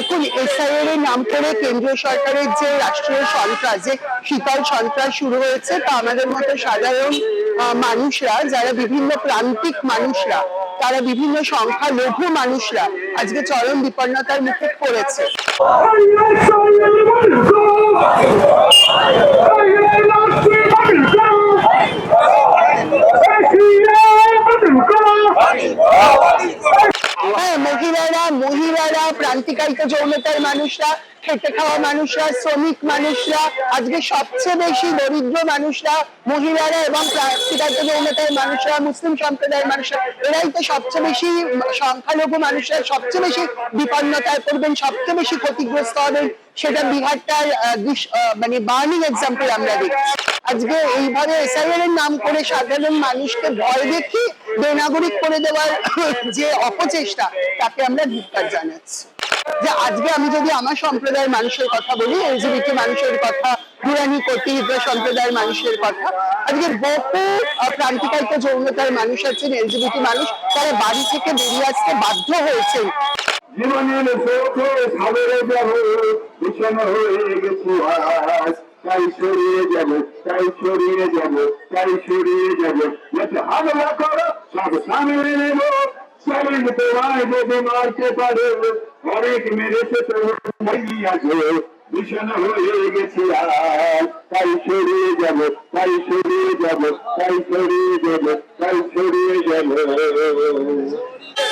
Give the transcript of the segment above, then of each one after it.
দেখুন এসআইআর এর নাম করে কেন্দ্রীয় সরকারের যে রাষ্ট্রীয় সন্ত্রাস, যে শীতল সন্ত্রাস শুরু হয়েছে, তা আমাদের মতো সাধারণ মানুষরা, যারা বিভিন্ন প্রান্তিক মানুষরা, তারা বিভিন্ন সংখ্যা লঘু মানুষরা আজকে চরম বিপন্নতার মুখে পড়েছে। মহিলারা যৌনতার মানুষরা, খেটে খাওয়া মানুষরা, শ্রমিক মানুষরা, আজকে সবচেয়ে বেশি দরিদ্র মানুষরা, মহিলারা এবং প্রান্তিকায়িত যৌনতার মানুষরা, মুসলিম সম্প্রদায়ের মানুষরা, এরাই তো সবচেয়ে বেশি সংখ্যালঘু মানুষরা, সবচেয়ে বেশি বিপন্নতায় পড়বেন, সবচেয়ে বেশি ক্ষতিগ্রস্ত হবেন, সেটা বিহারটার মানে বার্নিং এক্সাম্পল আমরা দেখি আজকে এইভাবে এসআইআর এর নাম করে সাধারণ মানুষকে ভয় দেখিয়ে বেনাগরিক করে দেওয়ার যে অপচেষ্টা, তাকে আমরা ধিক্কার জানাচ্ছি। যে আজকে আমি যদি আমার সম্প্রদায়ের মানুষের কথা বলি এলজিবিটি মানুষের কথা নুরানি কোটি সম্প্রদায়ের মানুষের কথা আজকে বহু আহ, যৌনতার মানুষ আছেন এলজিবিটি মানুষ তারা বাড়ি থেকে বেরিয়ে আসতে বাধ্য হয়েছেন। হয়ে তাই সরিয়ে যাব তাই সরিয়ে যাব তাই সরিয়ে যাব। হামলা করো সব সামনে যদি মারতে পারো। অনেক মেরেছে আছে হয়ে গেছি আজ। তাই সরিয়ে যাব, তাই সরিয়ে যাব, তাই সরিয়ে যাব, তাই সরিয়ে যাব।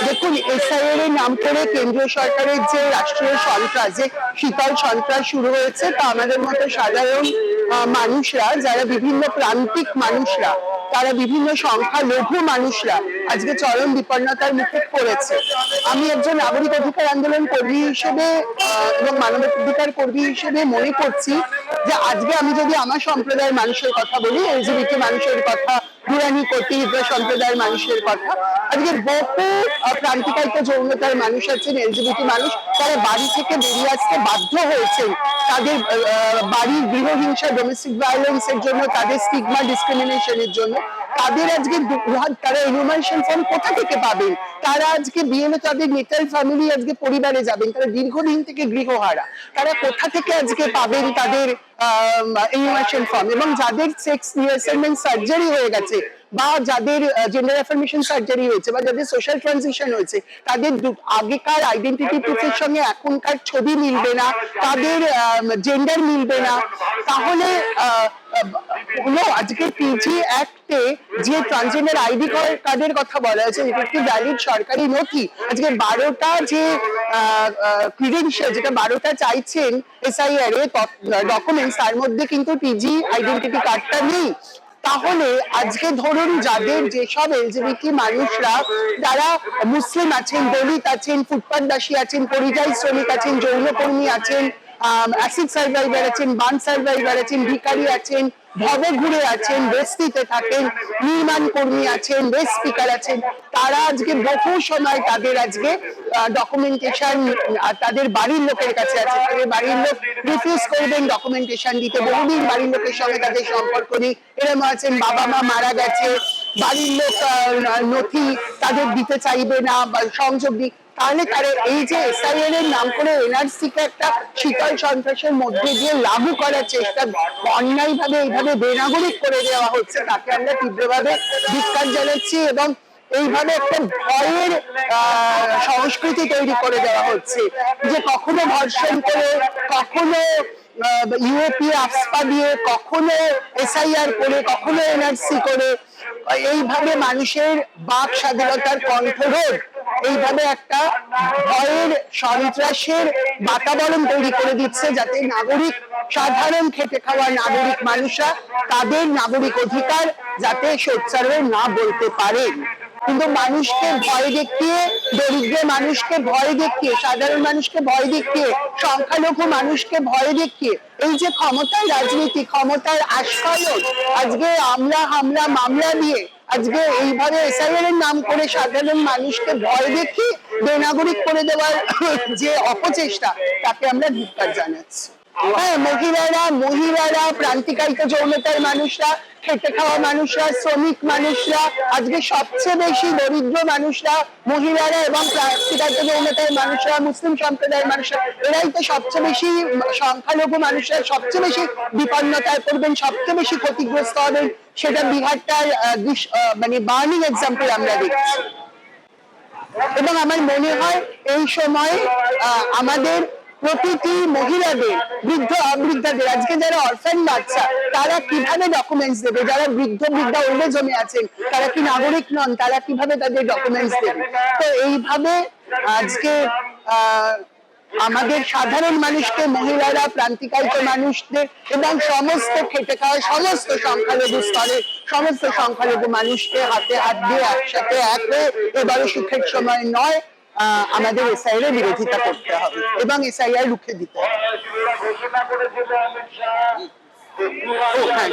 দেখুন, এসআইআর এর নাম করে কেন্দ্রীয় সরকারের যে রাষ্ট্রীয় সন্ত্রাস, যে শীতল সন্ত্রাস শুরু হয়েছে, তা আমাদের মতো সাধারণ মানুষরা, যারা বিভিন্ন প্রান্তিক মানুষরা তারা বিভিন্ন সংখ্যা লঘু মানুষরা আজকে চরম বিপন্নতার মুখে পড়েছে। আমি একজন নাগরিক অধিকার আন্দোলন কর্মী হিসেবে এবং অধিকার কর্মী হিসেবে মনে করছি যে আজকে আমি যদি আমার সম্প্রদায়ের মানুষের কথা বলি এলজিবিটি মানুষের কথা নুরানি কোটি সম্প্রদায়ের মানুষের কথা। আজকে বহু প্রান্তিকায়িত যৌনতার মানুষ আছেন, এলজিবিটি মানুষ, তারা বাড়ি থেকে বেরিয়ে আসতে বাধ্য হয়েছেন। তাদের বাড়ির গৃহহিংসা ডোমেস্টিক ভায়োলেন্স এর জন্য, তাদের স্টিগমা ডিসক্রিমিনেশনের জন্য। তাদের আজকে তারা ইনফরমেশন ফর্ম কোথা থেকে পাবেন? তারা আজকে বিয়ে তাদের নেটাল ফ্যামিলি আজকে পরিবারে যাবেন, তারা দীর্ঘদিন থেকে গৃহহারা। তারা কোথা থেকে আজকে পাবেন তাদের ইনফরমেশন ফর্ম এবং যাদের সেক্স রিয়াসেলমেন্ট সার্জারি হয়ে গেছে, বা যাদের জেন্ডার অ্যাফার্মেশন সার্জারি হয়েছে, বা যাদের সোশ্যাল ট্রানজিশন হয়েছে, তাদের আগেকার আইডেন্টিটি প্রুফের সঙ্গে এখনকার ছবি মিলবে না, তাদের জেন্ডার মিলবে না। তাহলে হলো আজকে পিজি অ্যাক্টে যে ট্রান্সজেন্ডার আইডি কার্ডের কথা বলা হয়েছে, এটা একটি ভ্যালিড সরকারি নথি। আজকে বারোটা যে ক্রিডেন্সিয়াল যেটা বারোটা চাইছেন এসআইআর এ ডকুমেন্টস তার মধ্যে কিন্তু পিজি আইডেন্টিটি কার্ডটা নেই। তাহলে আজকে ধরুন যাদের যেসব এলজিবিটি মানুষরা, যারা মুসলিম আছেন, দলিত আছেন, ফুটপাতবাসী আছেন, পরিযায়ী শ্রমিক আছেন, যৌনকর্মী আছেন অ্যাসিড সার্ভাইভার আছেন, বান সার্ভাইভার আছেন ভিকারি আছেন ভবে ঘুরে আছেন বস্তিতে থাকেন নির্মাণ কর্মী আছেন বেস্ট স্পিকার আছেন তারা আজকে বহু সময় তাদের আজকে ডকুমেন্টেশন তাদের বাড়ির লোকের কাছে আছে। তাদের বাড়ির লোক রিফিউজ করবেন ডকুমেন্টেশন দিতে। বহুদিন বাড়ির লোকের সঙ্গে তাদের সম্পর্ক নেই। এরম আছেন বাবা মা মারা গেছে বাড়ির লোক নথি তাদের দিতে চাইবে না বা সংযোগ তাহলে তারা এই যে এসআইএল এর নাম করে এনআরসি কে একটা শীতল সন্ত্রাসের মধ্যে দিয়ে লাগু করার চেষ্টা অন্যায় ভাবে এইভাবে বেনাগরিক করে দেওয়া হচ্ছে, তাকে আমরা তীব্রভাবে ধিক্কার জানাচ্ছি এবং এইভাবে একটা ভয়ের সংস্কৃতি তৈরি করে দেওয়া হচ্ছে যে কখনো ধর্ষণ করে, কখনো ইউএপি আফসপা দিয়ে, কখনো এসআইআর করে, কখনো এনআরসি করে, এইভাবে মানুষের বাক স্বাধীনতার কণ্ঠরোধ এইভাবে একটা ভয়ের সন্ত্রাসের বাতাবরণ তৈরি করে দিচ্ছে যাতে নাগরিক, সাধারণ খেটে খাওয়া নাগরিক মানুষরা তাদের নাগরিক অধিকার যাতে সোচ্চার না বলতে পারেন কিন্তু মানুষকে ভয় দেখিয়ে, দরিদ্র মানুষকে ভয় দেখিয়ে, সাধারণ মানুষকে ভয় দেখিয়ে, সংখ্যালঘু মানুষকে ভয় দেখিয়ে, এই যে ক্ষমতার রাজনীতি, ক্ষমতার আস্ফালন আজকে আমলা হামলা, মামলা দিয়ে আজকে এইভাবে এসআইআর এর নাম করে সাধারণ মানুষকে ভয় দেখি বেনাগরিক করে দেওয়ার যে অপচেষ্টা, তাকে আমরা ধিক্কার জানাচ্ছি। হ্যাঁ মহিলারা মহিলারা, প্রান্তিকায়িত যৌনতার মানুষরা, খেটে খাওয়া মানুষরা, শ্রমিক মানুষরা, আজকে সবচেয়ে বেশি দরিদ্র মানুষরা, মহিলারা এবং প্রান্তিকায়িত যৌনতার মানুষরা, মুসলিম সম্প্রদায়ের মানুষরা, এরাই তো সবচেয়ে বেশি সংখ্যালঘু মানুষরা, সবচেয়ে বেশি বিপন্নতায় পড়বেন, সবচেয়ে বেশি ক্ষতিগ্রস্ত হবেন, সেটা বিহারটার মানে বার্নিং এক্সাম্পল আমরা দেখছি। এবং আমার মনে হয় এই সময় আমাদের প্রতিটি মহিলাদের, বৃদ্ধ, অবৃদ্ধাদের, আজকে যারা অরফান বাচ্চা, তারা কীভাবে ডকুমেন্টস দেবে? যারা বৃদ্ধ, বৃদ্ধা ওল্ড জমে আছেন, তারা কি নাগরিক নন? তারা কীভাবে তাদের ডকুমেন্টস দেবে? তো এইভাবে আজকে আমাদের সাধারণ মানুষকে, মহিলারা, প্রান্তিকায়িত মানুষদের এবং সমস্ত খেটে খাওয়া সমস্ত সংখ্যালঘু স্তরে, সমস্ত সংখ্যালঘু মানুষকে হাতে হাত দিয়ে একসাথে এক হয়ে এবারে সুখের সময় নয়। আমাদের এসআইআর এর বিরোধিতা করতে হবে এবং এসআইআর রুখে দিতে হবে। ও, হ্যাঁ,